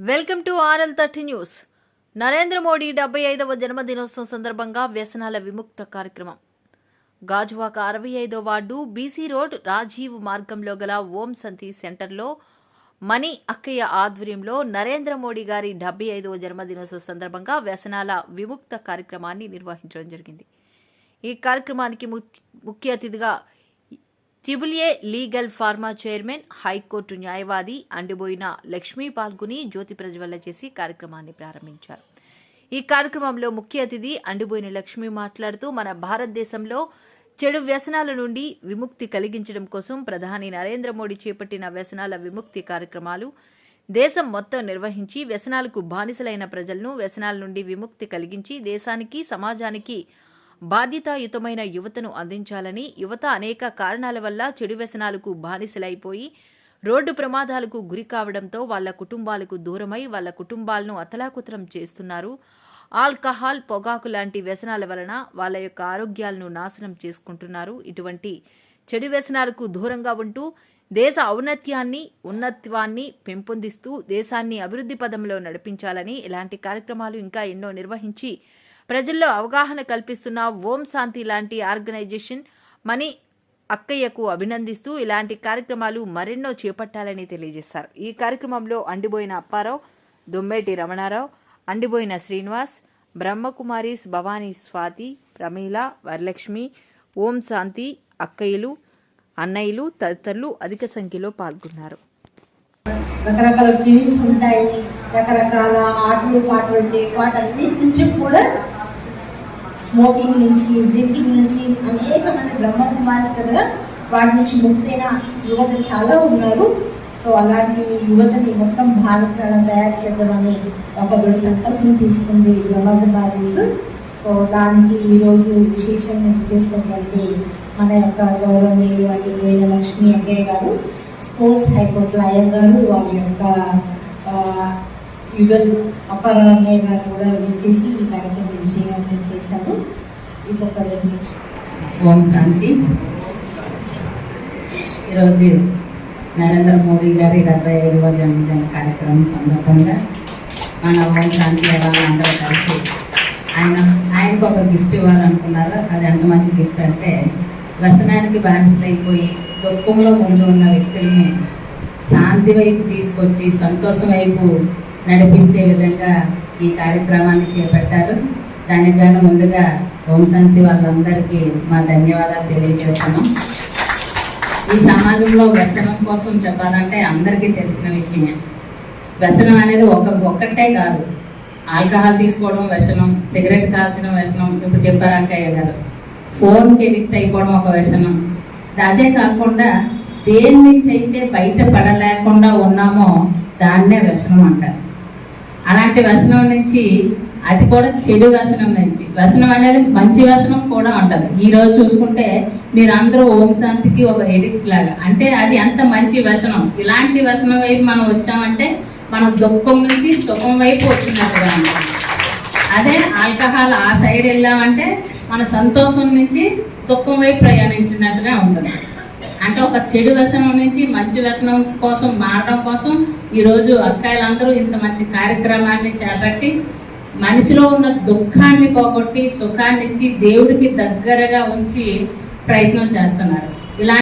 Welcome to RL thirty news. Narendra Modi డెబ్బై ఐదవ జన్మదినోత్సవం సందర్భంగా వ్యసనాల విముక్త కార్యక్రమం. గాజువాక అరవై ఐదో వార్డు బీసీ రోడ్ రాజీవ్ మార్గంలో గల ఓం సంతి సెంటర్లో మణి అక్కయ్య ఆధ్వర్యంలో నరేంద్ర మోడీ గారి డెబ్బై ఐదవ జన్మదినోత్సవం సందర్భంగా వ్యసనాల విముక్త కార్యక్రమాన్ని నిర్వహించడం జరిగింది. ఈ కార్యక్రమానికి ముఖ్య- ముఖ్య అతిథిగా triple A legal pharma chairman high court న్యాయవాది అండిబోయిన లక్ష్మీ పాల్గొని జ్యోతి ప్రజ్వల్ల చేసి కార్యక్రమాన్ని ప్రారంభించారు. ఈ కార్యక్రమంలో ముఖ్య అతిథి అండిబోయిన లక్ష్మి మాట్లాడుతూ మన భారతదేశంలో చెడు వ్యసనాల నుండి విముక్తి కలిగించడం కోసం ప్రధాని నరేంద్ర మోడీ చేపట్టిన వ్యసనాల విముక్తి కార్యక్రమాలు దేశం మొత్తం నిర్వహించి వ్యసనాలకు బానిసలైన ప్రజలను వ్యసనాల నుండి విముక్తి కలిగించి దేశానికి సమాజానికి బాధ్యతాయుతమైన యువతను అందించాలని యువత అనేక కారణాల వల్ల చెడు వ్యసనాలకు బానిసలైపోయి రోడ్డు ప్రమాదాలకు గురి కావడంతో వాళ్ళ కుటుంబాలకు దూరమై వాళ్ళ కుటుంబాలను అతలాకుతలం చేస్తున్నారు. ఆల్కహాల్ పొగాకు లాంటి వ్యసనాల వలన వాళ్ళ యొక్క ఆరోగ్యాలను నాశనం చేసుకుంటున్నారు. ఇటువంటి చెడు వ్యసనాలకు దూరంగా ఉంటూ దేశ ఔన్నత్యాన్ని ఉన్నత్వాన్ని పెంపొందిస్తూ దేశాన్ని అభివృద్ధి పదంలో నడిపించాలని ఇలాంటి కార్యక్రమాలు ఇంకా ఎన్నో నిర్వహించి ప్రజల్లో అవగాహన కల్పిస్తున్న ఓం శాంతి లాంటి ఆర్గనైజేషన్ మనీ అక్కయ్యకు అభినందిస్తూ ఇలాంటి కార్యక్రమాలు మరెన్నో చేపట్టాలని తెలియజేశారు. ఈ కార్యక్రమంలో అండిబోయిన అప్పారావు దుమ్మేటి రమణారావు అండిబోయిన శ్రీనివాస్ బ్రహ్మకుమారీస్ భవానీ స్వాతి ప్రమీల వరలక్ష్మి ఓం శాంతి అక్కయ్యలు అన్నయ్యలు తదితరులు అధిక సంఖ్యలో పాల్గొన్నారు. రకరకాల ఫీలింగ్స్ ఉంటాయి. రకరకాల ఆటలు పాటలు ఉంటాయి వాటన్నిటి నుంచి కూడా స్మోకింగ్ నుంచి డ్రింకింగ్ నుంచి అనేక మంది బ్రహ్మకుమార్స్ దగ్గర వాటి నుంచి ముక్తైన యువత చాలా ఉన్నారు. సో అలాంటి యువతని మొత్తం భారత్ తయారు చేద్దామని ఒక దృఢ సంకల్పం తీసుకుంది బ్రహ్మకుమారీస్ సో దానికి ఈరోజు విశేషంగా చేసినటువంటి మన యొక్క గౌరవనీయులు అంటే వేణ లక్ష్మి అక్కయ్య గారు స్పోర్ట్స్ హైకోర్టు లాయర్ గారు వారి యొక్క ఆ, యుగల్ అప్పారామయ్య గారు కూడా వచ్చేసి ఈ కార్యక్రమం విజయవంతం చేశారు. ఇంకొక రెండు ఓం శాంతి. ఈరోజు నరేంద్ర మోడీ గారి డెబ్బై ఐదవ జన్మదిన కార్యక్రమం సందర్భంగా మన ఓం శాంతి ఎలా అందరూ కలిసి ఆయన ఆయనకు ఒక గిఫ్ట్ ఇవ్వాలనుకున్నారు? అది ఎంత మంచి గిఫ్ట్ అంటే వ్యసనానికి బానిసలైపోయి దుఃఖంలో మునిగి ఉన్న వ్యక్తుల్ని శాంతి వైపు తీసుకొచ్చి సంతోషం వైపు నడిపించే విధంగా ఈ కార్యక్రమాన్ని చేపట్టారు. దానికి గాను ముందుగా ఓం వాళ్ళందరికీ మా ధన్యవాదాలు తెలియజేస్తున్నాం. ఈ సమాజంలో వ్యసనం కోసం చెప్పాలంటే అందరికీ తెలిసిన విషయమే. వ్యసనం అనేది ఒక ఒక్కటే కాదు. ఆల్కహాల్ తీసుకోవడం వ్యసనం సిగరెట్ కాల్చడం వ్యసనం ఇప్పుడు చెప్పారంటే గారు ఫోన్కి ఎడిక్ట్ అయిపోవడం ఒక వ్యసనం. అదే కాకుండా దేని నుంచి అయితే బయట పడలేకుండా ఉన్నామో దాన్నే వ్యసనం అంటారు. అలాంటి వ్యసనం నుంచి అది కూడా చెడు వ్యసనం నుంచి. వ్యసనం అనేది మంచి వ్యసనం కూడా ఉంటుంది. ఈ రోజు చూసుకుంటే మీరు అందరూ ఓం శాంతికి ఒక ఎడిక్ట్ లాగా. అంటే అది ఎంత మంచి వ్యసనం ఇలాంటి వ్యసనం వైపు మనం వచ్చామంటే మనం దుఃఖం నుంచి సుఖం వైపు వచ్చినట్టుగా ఉంటుంది. అదే ఆల్కహాల్ ఆ సైడ్ వెళ్ళామంటే మన సంతోషం నుంచి దుఃఖం వైపు ప్రయాణించినట్టుగా ఉంటుంది. అంటే ఒక చెడు వ్యసనం నుంచి మంచి వ్యసనం కోసం మారడం కోసం ఈరోజు అక్కాయిలందరూ ఇంత మంచి కార్యక్రమాన్ని చేపట్టి మనిషిలో ఉన్న దుఃఖాన్ని పోగొట్టి సుఖాన్నించి దేవుడికి దగ్గరగా ఉంచి ప్రయత్నం చేస్తున్నారు. ఇలా